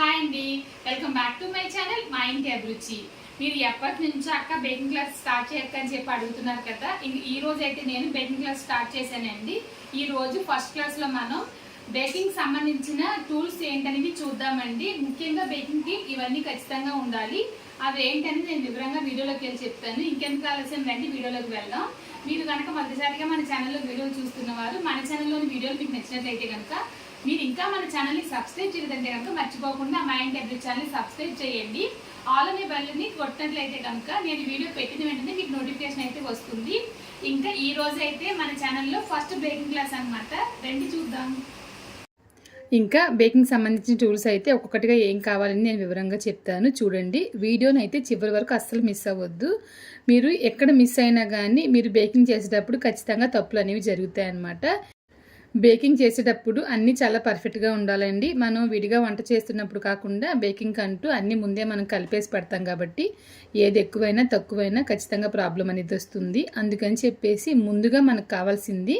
Hi అండి. Welcome back to my channel మా ఇంటి అభిరుచి. మీరు ఎప్పటి నుంచో అక్క బేకింగ్ క్లాస్ స్టార్ట్ చేయక్క అని చెప్పి అడుగుతున్నారు కదా ఈ రోజు అయితే నేను బేకింగ్ క్లాస్ స్టార్ట్ చేశానండి. ఈ రోజు ఫస్ట్ క్లాస్లో మనం బేకింగ్ సంబంధించిన టూల్స్ ఏంటనేవి చూద్దామండి. ముఖ్యంగా బేకింగ్కి ఇవన్నీ ఖచ్చితంగా ఉండాలి. అవి ఏంటనేది నేను వివరంగా వీడియోలోకి వెళ్ళి చెప్తాను. ఇంకెంత ఆలస్యం రండి వీడియోలోకి వెళ్దాం. మీరు కనుక మొదటిసారిగా మన ఛానల్లో వీడియోలు చూస్తున్నవారు మన ఛానల్లోని వీడియోలు మీకు నచ్చినట్లయితే కనుక మీరు ఇంకా మన ఛానల్ని సబ్స్క్రైబ్ చేయలేదంటే కనుక మర్చిపోకుండా మా డబ్ల్యూ అభివృద్ధి ఛానల్ని సబ్స్క్రైబ్ చేయండి. ఆల్ అనే కొట్టినట్లయితే కనుక నేను వీడియో పెట్టిన వెంటనే మీకు నోటిఫికేషన్ అయితే వస్తుంది. ఇంకా ఈ రోజైతే అయితే మన ఛానల్లో ఫస్ట్ బ్రేకింగ్ క్లాస్ అనమాట రండి చూద్దాం. ఇంకా బేకింగ్ సంబంధించిన టూల్స్ అయితే ఒక్కొక్కటిగా ఏం కావాలని నేను వివరంగా చెప్తాను. చూడండి వీడియోని అయితే చివరి వరకు అస్సలు మిస్ అవ్వద్దు. మీరు ఎక్కడ మిస్ అయినా కానీ మీరు బేకింగ్ చేసేటప్పుడు ఖచ్చితంగా తప్పులు అనేవి జరుగుతాయి అన్నమాట బేకింగ్ చేసేటప్పుడు అన్నీ చాలా పర్ఫెక్ట్గా ఉండాలండి. మనం విడిగా వంట చేస్తున్నప్పుడు కాకుండా బేకింగ్ అంటూ అన్నీ ముందే మనం కలిపేసి పెడతాం కాబట్టి ఏది ఎక్కువైనా తక్కువైనా ఖచ్చితంగా ప్రాబ్లం అనేది వస్తుంది. అందుకని చెప్పేసి ముందుగా మనకు కావాల్సింది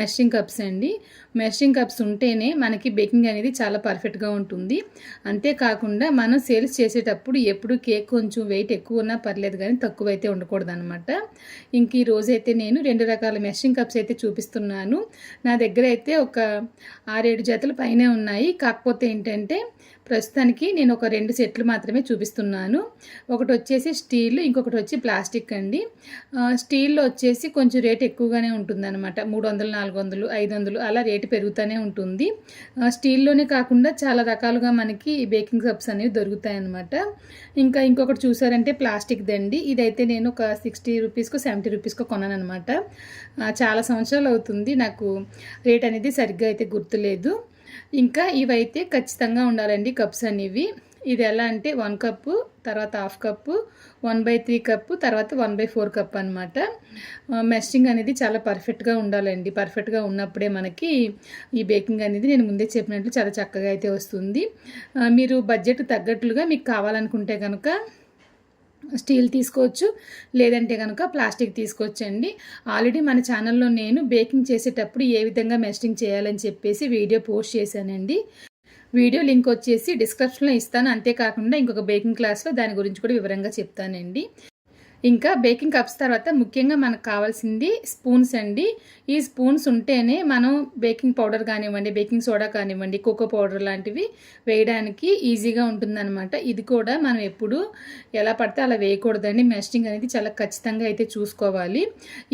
మెషింగ్ కప్స్ అండి. మెషింగ్ కప్స్ ఉంటేనే మనకి బేకింగ్ అనేది చాలా పర్ఫెక్ట్గా ఉంటుంది. అంతేకాకుండా మనం సేల్స్ చేసేటప్పుడు ఎప్పుడు కేక్ కొంచెం వెయిట్ ఎక్కువ ఉన్నా పర్లేదు కానీ తక్కువ అయితే ఉండకూడదు అనమాట ఇంక ఈ రోజైతే నేను రెండు రకాల మెషింగ్ కప్స్ అయితే చూపిస్తున్నాను. నా దగ్గర అయితే ఒక ఆరేడు జతలు పైనే ఉన్నాయి. కాకపోతే ఏంటంటే ప్రస్తుతానికి నేను ఒక రెండు సెట్లు మాత్రమే చూపిస్తున్నాను. ఒకటి వచ్చేసి స్టీల్ ఇంకొకటి వచ్చి ప్లాస్టిక్ అండి. స్టీల్లో వచ్చేసి కొంచెం రేట్ ఎక్కువగానే ఉంటుందన్నమాట. మూడు వందలు నాలుగు వందలు ఐదు వందలు అలా రేటు పెరుగుతూనే ఉంటుంది. స్టీల్లోనే కాకుండా చాలా రకాలుగా మనకి బేకింగ్ సబ్స్ అనేవి దొరుకుతాయి అన్నమాట ఇంకా ఇంకొకటి చూసారంటే ప్లాస్టిక్ దండి. ఇదైతే నేను ఒక సిక్స్టీ రూపీస్కో సెవెంటీ రూపీస్కో కొన్నాను అనమాట చాలా సంవత్సరాలు అవుతుంది. నాకు రేట్ అనేది సరిగ్గా అయితే గుర్తులేదు. ఇంకా ఇవైతే ఖచ్చితంగా ఉండాలండి కప్స్ అనేవి. ఇది ఎలా అంటే వన్ కప్పు తర్వాత half cup one by three cup తర్వాత వన్ బై ఫోర్ కప్ అనమాట మెస్టింగ్ అనేది చాలా పర్ఫెక్ట్గా ఉండాలండి. పర్ఫెక్ట్గా ఉన్నప్పుడే మనకి ఈ బేకింగ్ అనేది నేను ముందే చెప్పినట్లు చాలా చక్కగా అయితే వస్తుంది. మీరు బడ్జెట్ తగ్గట్లుగా మీకు కావాలనుకుంటే కనుక స్టీల్ తీసుకోవచ్చు లేదంటే కనుక ప్లాస్టిక్ తీసుకోవచ్చండి. ఆల్రెడీ మన ఛానల్లో నేను బేకింగ్ చేసేటప్పుడు ఏ విధంగా మెస్టింగ్ చేయాలని చెప్పేసి వీడియో పోస్ట్ చేశానండి. వీడియో లింక్ వచ్చేసి డిస్క్రిప్షన్లో ఇస్తాను. అంతేకాకుండా ఇంకొక బేకింగ్ క్లాస్లో దాని గురించి కూడా వివరంగా చెప్తానండి. ఇంకా బేకింగ్ కప్స్ తర్వాత ముఖ్యంగా మనకు కావాల్సింది స్పూన్స్ అండి. ఈ స్పూన్స్ ఉంటేనే మనం బేకింగ్ పౌడర్ కానివ్వండి బేకింగ్ సోడా కానివ్వండి కోకో పౌడర్ లాంటివి వేయడానికి ఈజీగా ఉంటుందన్నమాట. ఇది కూడా మనం ఎప్పుడు ఎలా పడితే అలా వేయకూడదండి. మెస్టింగ్ అనేది చాలా ఖచ్చితంగా అయితే చూసుకోవాలి.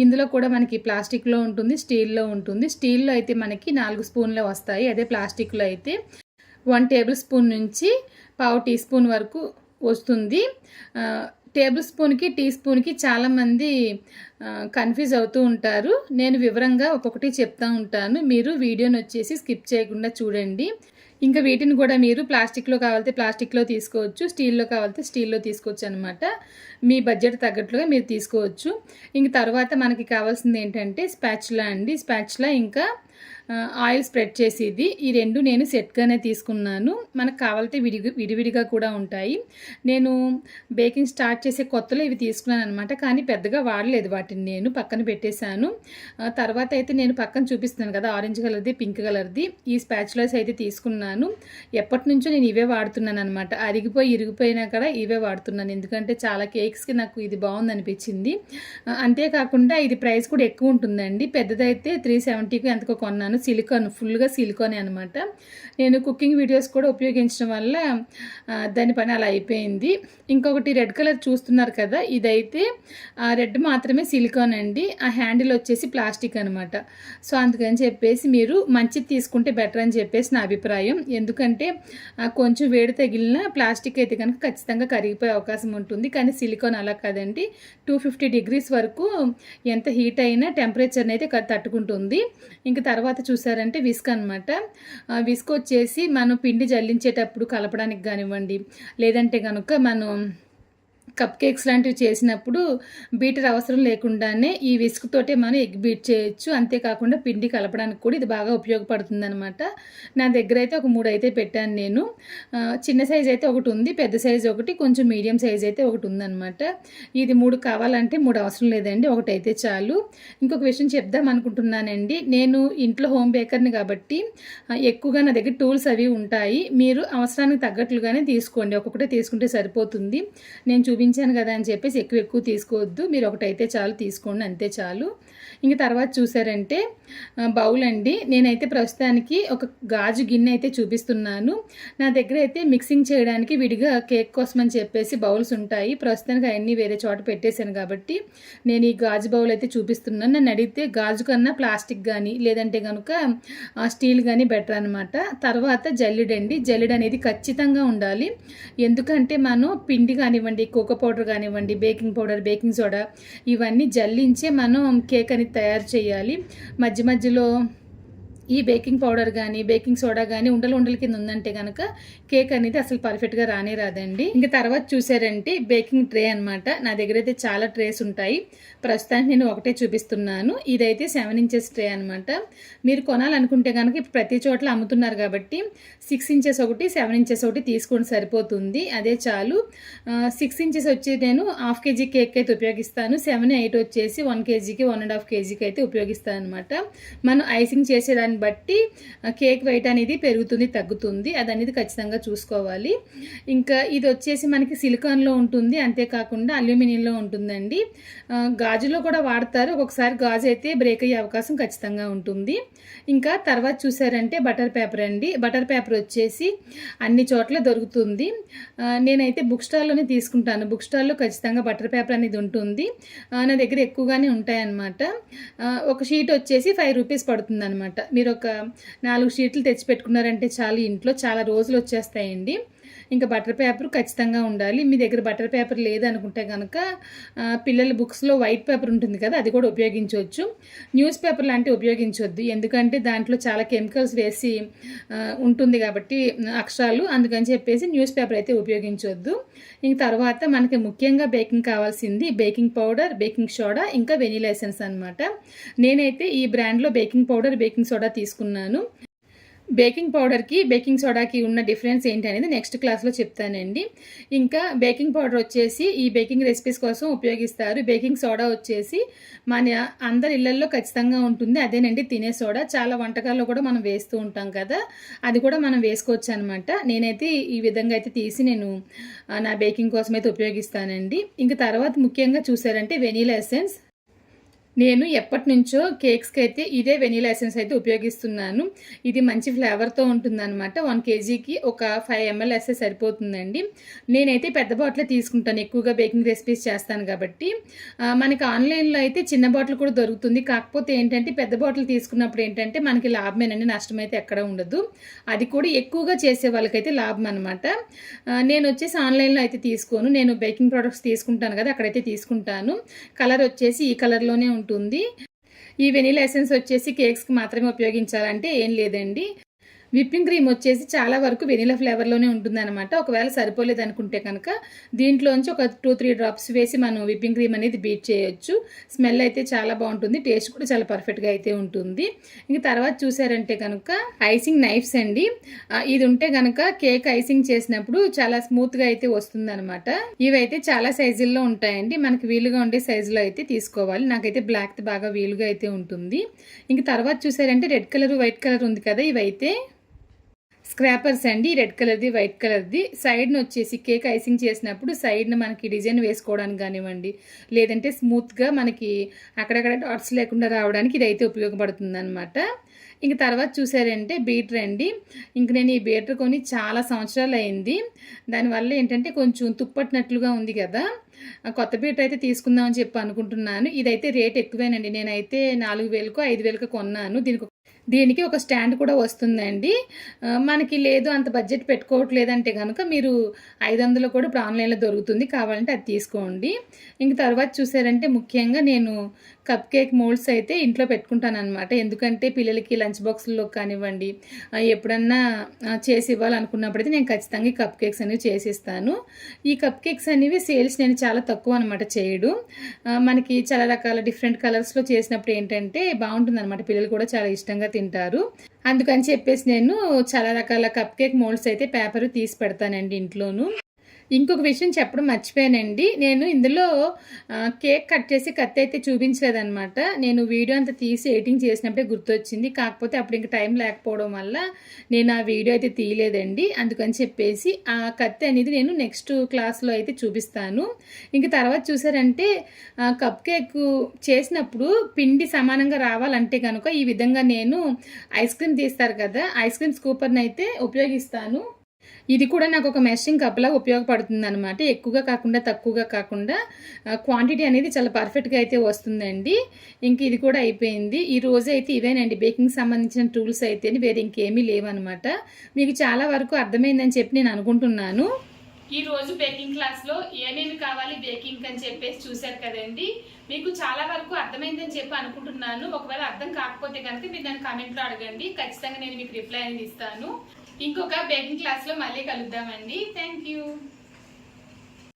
ఇందులో కూడా మనకి ప్లాస్టిక్లో ఉంటుంది స్టీల్లో ఉంటుంది. స్టీల్లో అయితే మనకి నాలుగు స్పూన్లు వస్తాయి. అదే ప్లాస్టిక్లో అయితే వన్ టేబుల్ స్పూన్ నుంచి పావు టీ స్పూన్ వరకు వస్తుంది. టేబుల్ స్పూన్కి టీ స్పూన్కి చాలామంది కన్ఫ్యూజ్ అవుతూ ఉంటారు. నేను వివరంగా ఒక్కొక్కటి చెప్తా ఉంటాను. మీరు వీడియోని వచ్చేసి స్కిప్ చేయకుండా చూడండి. ఇంకా వీటిని కూడా మీరు ప్లాస్టిక్లో కావాలితే ప్లాస్టిక్లో తీసుకోవచ్చు స్టీల్లో కావాలితే స్టీల్లో తీసుకోవచ్చు అనమాట మీ బడ్జెట్ తగ్గట్లుగా మీరు తీసుకోవచ్చు. ఇంక తర్వాత మనకి కావాల్సింది ఏంటంటే స్పాచ్లా అండి. స్పాచ్లా ఇంకా ఆయిల్ స్ప్రెడ్ చేసేది. ఈ రెండు నేను సెట్గానే తీసుకున్నాను. మనకు కావాలంటే విడి విడివిడిగా కూడా ఉంటాయి. నేను బేకింగ్ స్టార్ట్ చేసే కొత్తలో ఇవి తీసుకున్నాను అనమాట కానీ పెద్దగా వాడలేదు వాటిని నేను. పక్కన పెట్టేశాను. తర్వాత అయితే నేను పక్కన చూపిస్తున్నాను కదా ఆరెంజ్ కలర్ది పింక్ కలర్ది. ఈ స్పాచులర్స్ అయితే తీసుకున్నాను. ఎప్పటి నుంచో నేను ఇవే వాడుతున్నాను అనమాట అరిగిపోయి ఇరిగిపోయినా కూడా ఇవే వాడుతున్నాను. ఎందుకంటే చాలా కేక్స్కి నాకు ఇది బాగుంది అనిపించింది అంతేకాకుండా ఇది ప్రైస్ కూడా ఎక్కువ ఉంటుందండి. పెద్దదైతే త్రీ సెవెంటీకి ఎంతకో కొన్నాను. సిలికాన్ ఫుల్గా సిలికానే అనమాట నేను కుకింగ్ వీడియోస్ కూడా ఉపయోగించడం వల్ల దాని పని అలా అయిపోయింది. ఇంకొకటి రెడ్ కలర్ చూస్తున్నారు కదా ఇదైతే రెడ్ మాత్రమే సిలికాన్ అండి. ఆ హ్యాండిల్ వచ్చేసి ప్లాస్టిక్ అనమాట సో అందుకని చెప్పేసి మీరు మంచిది తీసుకుంటే బెటర్ అని చెప్పేసి నా అభిప్రాయం. ఎందుకంటే కొంచెం వేడి తగిలిన ప్లాస్టిక్ అయితే కనుక ఖచ్చితంగా కరిగిపోయే అవకాశం ఉంటుంది. కానీ సిలికాన్ అలా కాదండి. టూ ఫిఫ్టీ డిగ్రీస్ వరకు ఎంత హీట్ అయినా టెంపరేచర్ని అయితే తట్టుకుంటుంది. ఇంకా తర్వాత చూసారంటే విస్క్ అనమాట విస్క్ వచ్చేసి మనం పిండి జల్లించేటప్పుడు కలపడానికి కానివ్వండి లేదంటే కనుక మనం కప్ కేక్స్ లాంటివి చేసినప్పుడు బీటర్ అవసరం లేకుండానే ఈ విస్క్తోటే మనం ఎగ్ బీట్ చేయొచ్చు. అంతేకాకుండా పిండి కలపడానికి కూడా ఇది బాగా ఉపయోగపడుతుంది అనమాట నా దగ్గర అయితే ఒక మూడు అయితే పెట్టాను నేను. చిన్న సైజ్ అయితే ఒకటి ఉంది పెద్ద సైజ్ ఒకటి కొంచెం మీడియం సైజ్ అయితే ఒకటి ఉందనమాట ఇది మూడు కావాలంటే మూడు అవసరం లేదండి ఒకటి అయితే చాలు. ఇంకొక విషయం చెప్దాం అనుకుంటున్నానండి. నేను ఇంట్లో హోమ్ బేకర్ని కాబట్టి ఎక్కువగా నా దగ్గర టూల్స్ అవి ఉంటాయి. మీరు అవసరానికి తగ్గట్లుగానే తీసుకోండి ఒక్కొక్కటే తీసుకుంటే సరిపోతుంది. నేను చూపించాను కదా అని చెప్పేసి ఎక్కువ ఎక్కువ తీసుకోవద్దు. మీరు ఒకటైతే చాలు తీసుకోండి అంతే చాలు. ఇంక తర్వాత చూసారంటే బౌల్ అండి నేనైతే ప్రస్తుతానికి ఒక గాజు గిన్నె అయితే చూపిస్తున్నాను. నా దగ్గర అయితే మిక్సింగ్ చేయడానికి విడిగా కేక్ కోసం అని చెప్పేసి బౌల్స్ ఉంటాయి. ప్రస్తుతానికి అవన్నీ వేరే చోట పెట్టేశాను కాబట్టి నేను ఈ గాజు బౌల్ అయితే చూపిస్తున్నాను. నన్ను అడిగితే గాజు కన్నా ప్లాస్టిక్ కానీ లేదంటే కనుక స్టీల్ కానీ బెటర్ అనమాట తర్వాత జల్లెడ అండి జల్లెడ అనేది ఖచ్చితంగా ఉండాలి. ఎందుకంటే మనం పిండి కానివ్వండి కోకో పౌడర్ కానివ్వండి బేకింగ్ పౌడర్ బేకింగ్ సోడా ఇవన్నీ జల్లించే మనం కేక్ అనేది తయారు చేయాలి. మధ్య మధ్యలో ఈ బేకింగ్ పౌడర్ కానీ బేకింగ్ సోడా కానీ ఉండలు ఉండల కింద ఉందంటే కనుక కేక్ అనేది అసలు పర్ఫెక్ట్గా రానే రాదండి. ఇంకా తర్వాత చూసారంటే బేకింగ్ ట్రే అనమాట నా దగ్గర అయితే చాలా ట్రేస్ ఉంటాయి. ప్రస్తుతానికి నేను ఒకటే చూపిస్తున్నాను. ఇదైతే సెవెన్ ఇంచెస్ ట్రే అనమాట మీరు కొనాలనుకుంటే కనుక ప్రతి చోట్ల అమ్ముతున్నారు కాబట్టి సిక్స్ ఇంచెస్ ఒకటి సెవెన్ ఇంచెస్ ఒకటి తీసుకొని సరిపోతుంది. అదే చాలు. సిక్స్ ఇంచెస్ వచ్చి నేను హాఫ్ కేజీ కేక్ అయితే ఉపయోగిస్తాను. సెవెన్ ఎయిట్ వచ్చేసి వన్ కేజీకి వన్ అండ్ హాఫ్ కేజీకి అయితే ఉపయోగిస్తాను అనమాట మనం ఐసింగ్ చేసేదాన్ని బట్టి కేక్ వెయిట్ అనేది పెరుగుతుంది తగ్గుతుంది. అది అనేది ఖచ్చితంగా చూసుకోవాలి. ఇంకా ఇది వచ్చేసి మనకి సిలికాన్లో ఉంటుంది. అంతేకాకుండా అల్యూమినియంలో ఉంటుందండి. గాజులో కూడా వాడతారు. ఒక్కొక్కసారి గాజు అయితే బ్రేక్ అయ్యే అవకాశం ఖచ్చితంగా ఉంటుంది. ఇంకా తర్వాత చూసారంటే బటర్ పేపర్ అండి. బటర్ పేపర్ వచ్చేసి అన్ని చోట్ల దొరుకుతుంది. నేనైతే బుక్ స్టాల్లోనే తీసుకుంటాను. బుక్ స్టాల్లో ఖచ్చితంగా బటర్ పేపర్ అనేది ఉంటుంది. నా దగ్గర ఎక్కువగానే ఉంటాయన్నమాట. ఒక షీట్ వచ్చేసి ఫైవ్ రూపీస్ పడుతుంది అనమాట మీరు ఒక నాలుగు షీట్లు తెచ్చి పెట్టుకున్నారంటే చాలు ఇంట్లో చాలా రోజులు వచ్చేస్తాయండి. ఇంకా బటర్ పేపర్ ఖచ్చితంగా ఉండాలి. మీ దగ్గర బటర్ పేపర్ లేదనుకుంటే కనుక పిల్లల బుక్స్లో వైట్ పేపర్ ఉంటుంది కదా అది కూడా ఉపయోగించవచ్చు. న్యూస్ పేపర్ లాంటివి ఉపయోగించవద్దు ఎందుకంటే దాంట్లో చాలా కెమికల్స్ వేసి ఉంటుంది కాబట్టి అక్షరాలు. అందుకని చెప్పేసి న్యూస్ పేపర్ అయితే ఉపయోగించవద్దు ఇంక తర్వాత మనకి ముఖ్యంగా బేకింగ్ కావాల్సింది బేకింగ్ పౌడర్ బేకింగ్ సోడా ఇంకా వెనీలా ఎసెన్స్ అనమాట నేనైతే ఈ బ్రాండ్లో బేకింగ్ పౌడర్ బేకింగ్ సోడా తీసుకున్నాను. బేకింగ్ పౌడర్కి బేకింగ్ సోడాకి ఉన్న డిఫరెన్స్ ఏంటి అనేది నెక్స్ట్ క్లాస్లో చెప్తానండి. ఇంకా బేకింగ్ పౌడర్ వచ్చేసి ఈ బేకింగ్ రెసిపీస్ కోసం ఉపయోగిస్తారు. బేకింగ్ సోడా వచ్చేసి మన అందరి ఇళ్ళల్లో ఖచ్చితంగా ఉంటుంది. అదేనండి తినే సోడా. చాలా వంటకాల్లో కూడా మనం వేస్తూ ఉంటాం కదా. అది కూడా మనం వేసుకోవచ్చు అనమాట నేనైతే ఈ విధంగా అయితే తీసి నేను నా బేకింగ్ కోసం అయితే ఉపయోగిస్తానండి. ఇంకా తర్వాత ముఖ్యంగా చూసారంటే వెనీలా ఎసెన్స్. నేను ఎప్పటి నుంచో కేక్స్కి అయితే ఇదే వెనీలా ఎసెన్స్ అయితే ఉపయోగిస్తున్నాను. ఇది మంచి ఫ్లేవర్తో ఉంటుందన్నమాట. వన్ కేజీకి ఒక ఫైవ్ ఎంఎల్ సరిపోతుందండి. నేనైతే పెద్ద బాటిల్ తీసుకుంటాను. ఎక్కువగా బేకింగ్ రెసిపీస్ చేస్తాను కాబట్టి. మనకి ఆన్లైన్లో అయితే చిన్న బాటిల్ కూడా దొరుకుతుంది. కాకపోతే ఏంటంటే పెద్ద బాటిల్ తీసుకున్నప్పుడు ఏంటంటే మనకి లాభమేనండి. నష్టం అయితే ఎక్కడ ఉండదు. అది కూడా ఎక్కువగా చేసే వాళ్ళకైతే లాభం అనమాట నేను వచ్చేసి ఆన్లైన్లో అయితే తీసుకోను. నేను బేకింగ్ ప్రొడక్ట్స్ తీసుకుంటాను కదా అక్కడైతే తీసుకుంటాను. కలర్ వచ్చేసి ఈ కలర్లోనే ఉంటుంది ఉంటుంది. ఈ వెనీలా ఎసెన్స్ వచ్చేసి కేక్స్కి మాత్రమే ఉపయోగించాలంటే ఏం లేదండి. విప్పింగ్ క్రీమ్ వచ్చేసి చాలా వరకు వెనీలా ఫ్లేవర్లోనే ఉంటుందన్నమాట. ఒకవేళ సరిపోలేదు అనుకుంటే కనుక దీంట్లోంచి ఒక టూ త్రీ డ్రాప్స్ వేసి మనం విప్పింగ్ క్రీమ్ అనేది బీట్ చేయొచ్చు. స్మెల్ అయితే చాలా బాగుంటుంది టేస్ట్ కూడా చాలా పర్ఫెక్ట్గా అయితే ఉంటుంది. ఇంక తర్వాత చూసారంటే కనుక ఐసింగ్ నైఫ్స్ అండి. ఇది ఉంటే కనుక కేక్ ఐసింగ్ చేసినప్పుడు చాలా స్మూత్గా అయితే వస్తుందన్నమాట. ఇవైతే చాలా సైజుల్లో ఉంటాయండి. మనకి వీలుగా ఉండే సైజులో అయితే తీసుకోవాలి. నాకైతే బ్లాక్ బాగా వీలుగా అయితే ఉంటుంది. ఇంక తర్వాత చూసారంటే రెడ్ కలర్ వైట్ కలర్ ఉంది కదా ఇవైతే. స్క్రాపర్స్ అండి రెడ్ కలర్ది వైట్ కలర్ది. సైడ్ను వచ్చేసి కేక్ ఐసింగ్ చేసినప్పుడు సైడ్ను మనకి డిజైన్ వేసుకోవడానికి కానివ్వండి లేదంటే స్మూత్గా మనకి అక్కడక్కడ డాట్స్ లేకుండా రావడానికి ఇది అయితే ఉపయోగపడుతుంది అనమాట ఇంక తర్వాత చూసారంటే బీటర్ అండి. ఇంక నేను ఈ బీటర్ కొని చాలా సంవత్సరాలు అయింది దానివల్ల ఏంటంటే కొంచెం తుప్పట్టినట్లుగా ఉంది కదా. కొత్త బీటర్ అయితే తీసుకుందామని చెప్పి అనుకుంటున్నాను. ఇదైతే రేట్ ఎక్కువేనండి. నేనైతే నాలుగు వేలకు ఐదు వేలకు కొన్నాను. దీనికి దీనికి ఒక స్టాండ్ కూడా వస్తుందండి. మనకి లేదు అంత బడ్జెట్ పెట్టుకోవట్లేదంటే కనుక మీరు ఐదు వందలు కూడా ఇప్పుడు ఆన్లైన్లో దొరుకుతుంది. కావాలంటే అది తీసుకోండి. ఇంక తర్వాత చూసారంటే ముఖ్యంగా నేను కప్ కేక్ మోల్డ్స్ అయితే ఇంట్లో పెట్టుకుంటాను అనమాట ఎందుకంటే పిల్లలకి లంచ్ బాక్స్లో కానివ్వండి ఎప్పుడన్నా చేసి ఇవ్వాలనుకున్నప్పుడైతే నేను ఖచ్చితంగా ఈ కప్ కేక్స్ అనేవి చేసిస్తాను. ఈ కప్ కేక్స్ అనేవి సేల్స్ నేను చాలా తక్కువ అనమాట చేయడు. మనకి చాలా రకాల డిఫరెంట్ కలర్స్లో చేసినప్పుడు ఏంటంటే బాగుంటుంది అనమాట పిల్లలు కూడా చాలా ఇష్టంగా తింటారు. అందుకని చెప్పేసి నేను చాలా రకాల కప్ కేక్ మోల్డ్స్ అయితే పేపర్ తీసి పెడతానండి ఇంట్లోనూ. ఇంకొక విషయం చెప్పడం మర్చిపోయానండి. నేను ఇందులో కేక్ కట్ చేసి కత్తి అయితే చూపించలేదనమాట నేను వీడియో అంతా తీసి ఎడిటింగ్ చేసినప్పుడే గుర్తొచ్చింది. కాకపోతే అప్పుడు ఇంక టైం లేకపోవడం వల్ల నేను ఆ వీడియో అయితే తీయలేదండి. అందుకని చెప్పేసి ఆ కత్తి అనేది నేను నెక్స్ట్ క్లాస్లో అయితే చూపిస్తాను. ఇంక తర్వాత చూసారంటే కప్ కేక్ చేసినప్పుడు పిండి సమానంగా రావాలంటే కనుక ఈ విధంగా నేను ఐస్ క్రీమ్ తీస్తారు కదా ఐస్ క్రీమ్ స్కూపర్ని అయితే ఉపయోగిస్తాను. ఇది కూడా నాకు ఒక మెషింగ్ కప్లా ఉపయోగపడుతుంది అనమాట ఎక్కువగా కాకుండా తక్కువగా కాకుండా క్వాంటిటీ అనేది చాలా పర్ఫెక్ట్గా అయితే వస్తుందండి. ఇంక ఇది కూడా అయిపోయింది. ఈ రోజు అయితే ఇవేనండి. బేకింగ్ సంబంధించిన టూల్స్ అయితే వేరే ఇంకేమీ లేవన్నమాట. మీకు చాలా వరకు అర్థమైందని చెప్పి నేను అనుకుంటున్నాను. ఈ రోజు బేకింగ్ క్లాస్లో ఏమేమి కావాలి బేకింగ్ అని చెప్పేసి చూశారు కదండి. మీకు చాలా వరకు అర్థమైందని చెప్పి అనుకుంటున్నాను. ఒకవేళ అర్థం కాకపోతే కనుక మీరు నన్ను కామెంట్లో అడగండి. ఖచ్చితంగా నేను మీకు రిప్లై అనేది ఇస్తాను. ఇంకొక బేకింగ్ క్లాస్లో మళ్ళీ కలుద్దామండి. Thank you